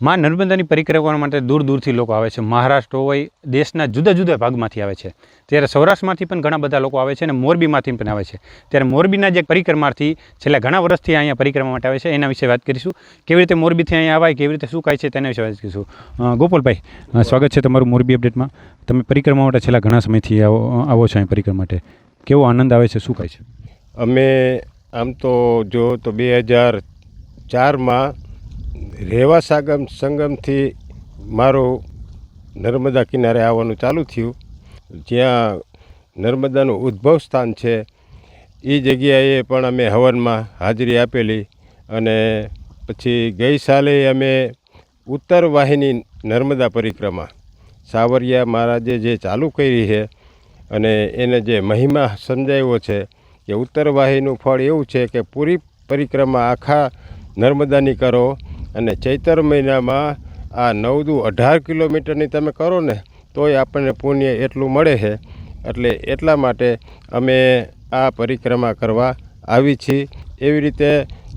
માં નર્મદાની પરિક્રમા માટે દૂર દૂરથી લોકો આવે છે. મહારાષ્ટ્ર હોય, દેશના જુદા જુદા ભાગમાંથી આવે છે. ત્યારે સૌરાષ્ટ્રમાંથી પણ ઘણા બધા લોકો આવે છે અને મોરબીમાંથી પણ આવે છે. ત્યારે મોરબીના જે પરિક્રમાર્થી છેલ્લા ઘણા વર્ષથી અહીંયા પરિક્રમા માટે આવે છે, એના વિશે વાત કરીશું. કેવી રીતે મોરબીથી અહીંયા આવાય, કેવી રીતે શું કાય છે, તેના વિશે વાત કરીશું. ગોપાલભાઈ સ્વાગત છે તમારું મોરબી અપડેટમાં. તમે પરિક્રમા માટે છેલ્લા ઘણા સમયથી આવો આવો છો અહીં પરિક્રમા માટે. કેવો આનંદ આવે છે, શું કાય છે? અમે આમ તો જો તો બે હજાર ચારમાં રેવા સાગમ સંગમથી મારું નર્મદા કિનારે આવવાનું ચાલુ થયું. જ્યાં નર્મદાનું ઉદ્ભવ સ્થાન છે એ જગ્યાએ પણ અમે હવનમાં હાજરી આપેલી અને પછી ગઈ સાલે અમે ઉત્તર વાહિની નર્મદા પરિક્રમા, સાવરિયા મહારાજે જે ચાલુ કરી છે અને એને જે મહિમા સમજાવ્યો છે કે ઉત્તર વાહીનું ફળ એવું છે કે પૂરી પરિક્રમા આખા નર્મદાની કરો અને ચૈતર મહિનામાં આ નવ દુ અઢાર કિલોમીટરની તમે કરો ને, તોય આપણને પુણ્ય એટલું મળે છે. એટલે એટલા માટે અમે આ પરિક્રમા કરવા આવી છીએ. એવી રીતે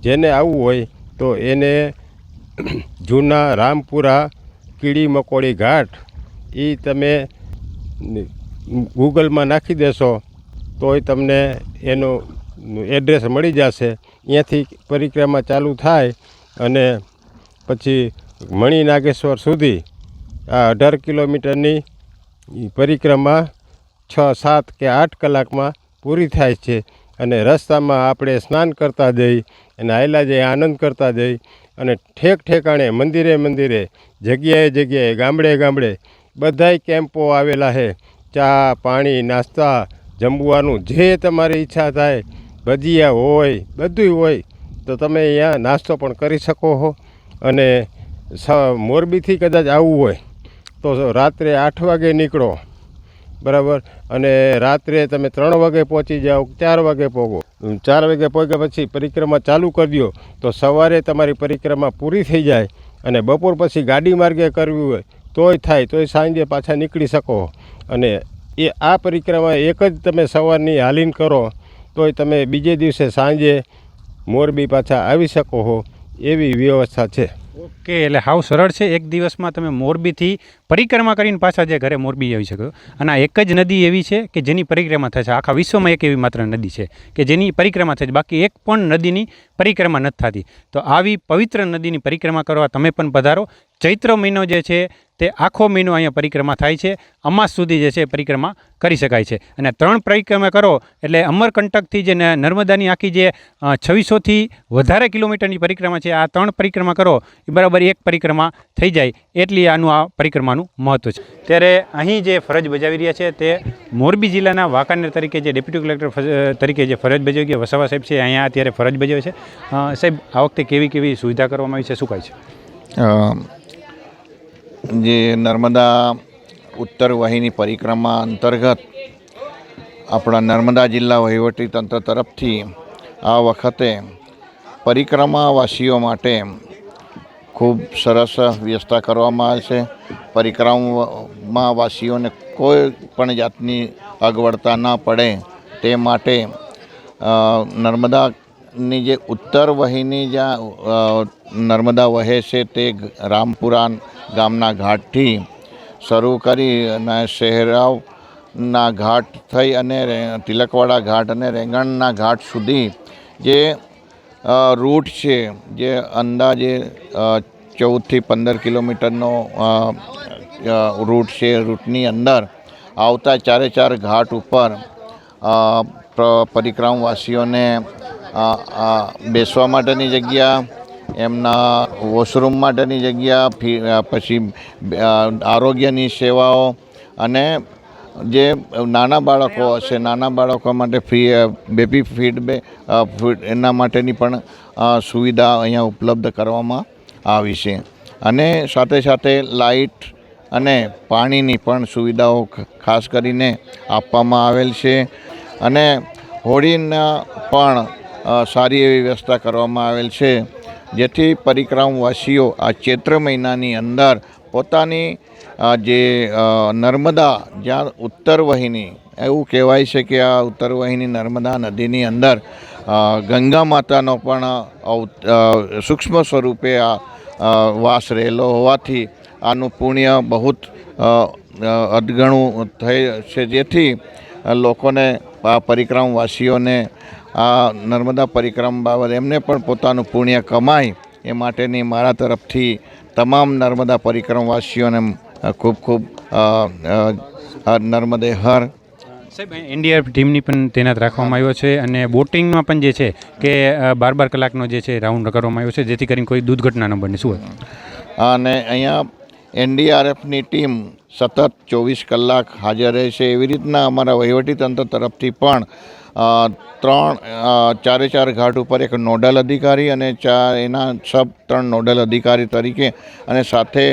જેને આવવું હોય તો એને જૂના રામપુરા કીડી મકોડી ઘાટ એ તમે ગૂગલમાં નાખી દેશો, તોય તમને એનું એડ્રેસ મળી જશે. અહીંયાથી પરિક્રમા ચાલુ થાય અને પછી મણિ નાગેશ્વર સુધી આ અઢાર કિલોમીટરની પરિક્રમા છ, સાત કે આઠ કલાકમાં પૂરી થાય છે. અને રસ્તામાં આપણે સ્નાન કરતા જઈ અને આયલા જઈ આનંદ કરતા જઈ અને ઠેક ઠેકાણે મંદિરે મંદિરે, જગ્યાએ જગ્યાએ, ગામડે ગામડે બધાય કેમ્પો આવેલા છે ચા, પાણી, નાસ્તા, જમવાનું જે તમારી ઈચ્છા થાય, ભજીયા હોય, બધુંય હોય, તો તમે અહીંયા નાસ્તો પણ કરી શકો છો અને મોરબીથી કદાચ આવવું હોય, તો રાત્રે આઠ વાગે નીકળો. બરાબર? અને રાત્રે તમે ત્રણ વાગે પહોંચી જાઓ, ચાર વાગે પહોંચો ચાર વાગે પહોંચ્યા પછી પરિક્રમા ચાલુ કરી દો તો સવારે તમારી પરિક્રમા પૂરી થઈ જાય અને બપોર પછી ગાડી માર્ગે કરવી હોય, તોય થાય, તોય સાંજે પાછા નીકળી શકો. અને એ, આ પરિક્રમા એક જ તમે સવારની હાલીન કરો, તોય તમે બીજે દિવસે સાંજે મોરબી પાછા આવી શકો છો એવી વ્યવસ્થા છે. ઓકે, એટલે હાવ સરળ છે. એક દિવસમાં તમે મોરબીથી પરિક્રમા કરીને પાછા જે ઘરે મોરબી આવી શકો. અને આ એક જ નદી એવી છે કે જેની પરિક્રમા છે. આખા વિશ્વમાં એક એવી માત્ર નદી છે કે જેની પરિક્રમા થાય છે. બાકી એક પણ નદીની પરિક્રમા નથી થતી. તો આવી પવિત્ર નદીની પરિક્રમા કરવા તમે પણ પધારો. ચૈત્ર મહિનો જે છે, તે આખો મહિનો અહીંયા પરિક્રમા થાય છે. અમાસ સુધી જે છે પરિક્રમા કરી શકાય છે. અને ત્રણ પરિક્રમા કરો, એટલે અમરકંટકથી જે નર્મદાની આખી જે છવ્વીસોથી વધારે કિલોમીટરની પરિક્રમા છે, આ ત્રણ પરિક્રમા કરો, એ બરાબર એક પરિક્રમા થઈ જાય, એટલી આનું આ પરિક્રમાનું મહત્ત્વ છે. ત્યારે અહીં જે ફરજ બજાવી રહ્યા છે, તે મોરબી જિલ્લાના વાંકાનેર તરીકે જે ડેપ્યુટી કલેક્ટર તરીકે જે ફરજ બજાવી ગયા, વસાવા સાહેબ છે, અહીંયા અત્યારે ફરજ બજાવે છે. સાહેબ, આ વખતે કેવી કેવી સુવિધા કરવામાં આવી છે, શું કહે છે? જે નર્મદા ઉત્તર વાહિની પરિક્રમા અંતર્ગત આપણા નર્મદા જિલ્લા વહીવટી તંત્ર તરફથી આ વખતે પરિક્રમાવાસીઓ માટે ખૂબ સરસ વ્યવસ્થા કરવામાં આવે છે. પરિક્રમા વાસીઓને કોઈ પણ જાતની અગવડતા ન પડે તે માટે નર્મદાની જે ઉત્તર વહીની જ્યાં નર્મદા વહે છે તે રામપુરાણ રામપુરા ગામના ઘાટથી શરૂ કરી અને શહેરાવના ઘાટ થઈ અને તિલકવાડા ઘાટ અને રેંગણના ઘાટ સુધી જે રૂટ છે, જે અંદાજે ચૌદથી પંદર કિલોમીટરનો રૂટ છે, રૂટની અંદર આવતા ચારે ચાર ઘાટ ઉપર પરિક્રમવાસીઓને બેસવા માટેની જગ્યા એમના વોશરૂમ માટેની જગ્યા, ફી પછી આરોગ્યની સેવાઓ અને જે નાના બાળકો હશે, નાના બાળકો માટે ફી બેબી ફીડ બે એના માટેની પણ સુવિધા અહીંયા ઉપલબ્ધ કરવામાં આવી છે. અને સાથે સાથે લાઇટ અને પાણીની પણ સુવિધાઓ ખાસ કરીને આપવામાં આવેલ છે. અને હોળીના પણ સારી એવી વ્યવસ્થા કરવામાં આવેલ છે. જેથી પરિક્રમવાસીઓ આ ચૈત્ર મહિનાની અંદર પોતાની જે નર્મદા, જ્યાં ઉત્તર વહીની, એવું કહેવાય છે કે આ ઉત્તર વહીની નર્મદા નદીની અંદર ગંગા માતાનો પણ સૂક્ષ્મ સ્વરૂપે આ વાસ રહેલો હોવાથી આનું પુણ્ય બહુ અદગણું થઈ છે. જેથી લોકોને આ પરિક્રમવાસીઓને આ નર્મદા પરિક્રમ બાબત એમને પણ પોતાનું પુણ્ય કમાય એ માટેની મારા તરફથી તમામ નર્મદા પરિક્રમવાસીઓને ખૂબ ખૂબ નર્મદે હર. સાહેબ એનડીઆરએફ ટીમની પણ તૈનાત રાખવામાં આવ્યો છે અને બોટિંગમાં પણ જે છે કે બાર બાર કલાકનો જે છે રાઉન્ડ કરવામાં આવ્યો છે જેથી કરીને કોઈ દુર્ઘટના ન બને. શું અને અહીંયા એનડીઆરએફની ટીમ સતત ચોવીસ કલાક હાજર રહેશે એવી રીતના અમારા વહીવટીતંત્ર તરફથી પણ ત્રણ ચારે ચાર ઘાટ ઉપર એક નોડલ અધિકારી અને ચાર એના સબ ત્રણ નોડલ અધિકારી તરીકે અને સાથે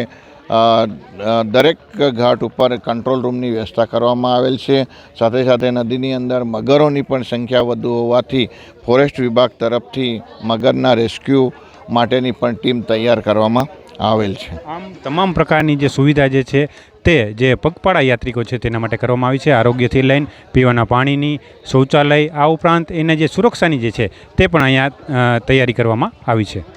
દરેક ઘાટ ઉપર કંટ્રોલ રૂમની વ્યવસ્થા કરવામાં આવેલ છે. સાથે સાથે નદીની અંદર મગરોની પણ સંખ્યા વધુ હોવાથી ફોરેસ્ટ વિભાગ તરફથી મગરના રેસ્ક્યુ માટેની પણ ટીમ તૈયાર કરવામાં આવેલ છે. આમ તમામ પ્રકારની જે સુવિધા જે છે તે જે પગપાળા યાત્રિકો છે તેના માટે કરવામાં આવી છે. આરોગ્યથી લઈને પીવાના પાણીની શૌચાલય આ ઉપરાંત એને જે સુરક્ષાની જે છે તે પણ અહીંયા તૈયારી કરવામાં આવી છે.